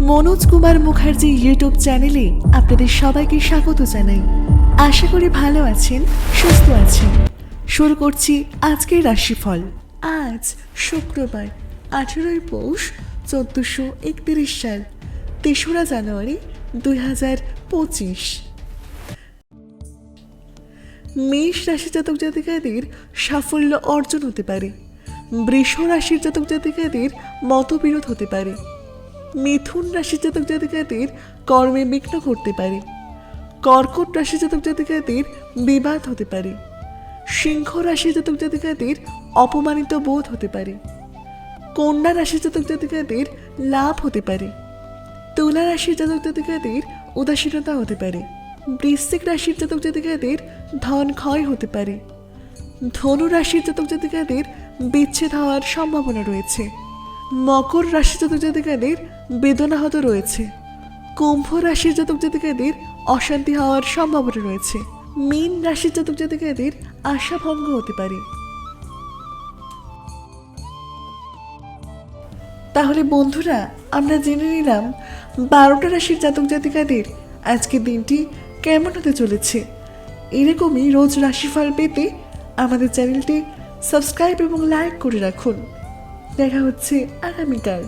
Manoj Kumar Mukherjee YouTube চ্যানেলে আপনাদের সবাইকে স্বাগত জানাই। আশা করি ভালো আছেন, সুস্থ আছেন। শুরু করছি আজকের রাশিফল। আজ শুক্রবার, আঠেরোই পৌষ, চোদ্দোশো একত্রিশ সাল, তেসরা জানুয়ারি দুই হাজার পঁচিশ। মেষ রাশি জাতক জাতিকাদের সাফল্য অর্জন হতে পারে। বৃষ রাশির জাতক জাতিকাদের মতবিরোধ হতে পারে। মিথুন রাশির জাতক জাতিকাদের কর্মে বিঘ্ন করতে পারে। কর্কট রাশি জাতক জাতিকাদের বিবাদ হতে পারে। সিংহ রাশি জাতক জাতিকাদের অপমানিত বোধ হতে পারে। কন্যা রাশি জাতক জাতিকাদের লাভ হতে পারে। তুলা রাশির জাতক জাতিকাদের উদাসীনতা হতে পারে। বৃশ্চিক রাশির জাতক জাতিকাদের ধন ক্ষয় হতে পারে। ধনু রাশির জাতক জাতিকাদের বিচ্ছেদ হওয়ার সম্ভাবনা রয়েছে। মকর রাশির জাতক জাতিকাদের বেদনাহত রয়েছে। কুম্ভ রাশির জাতক জাতিকাদের অশান্তি হওয়ার সম্ভাবনা রয়েছে। মীন রাশির জাতক জাতিকাদের আশাভঙ্গ হতে পারে। তাহলে বন্ধুরা, আমরা জেনে নিলাম বারোটা রাশির জাতক জাতিকাদের আজকের দিনটি কেমন হতে চলেছে। এরকমই রোজ রাশিফল পেতে আমাদের চ্যানেলটি সাবস্ক্রাইব এবং লাইক করে রাখুন। দেখা হচ্ছে আগামীকাল।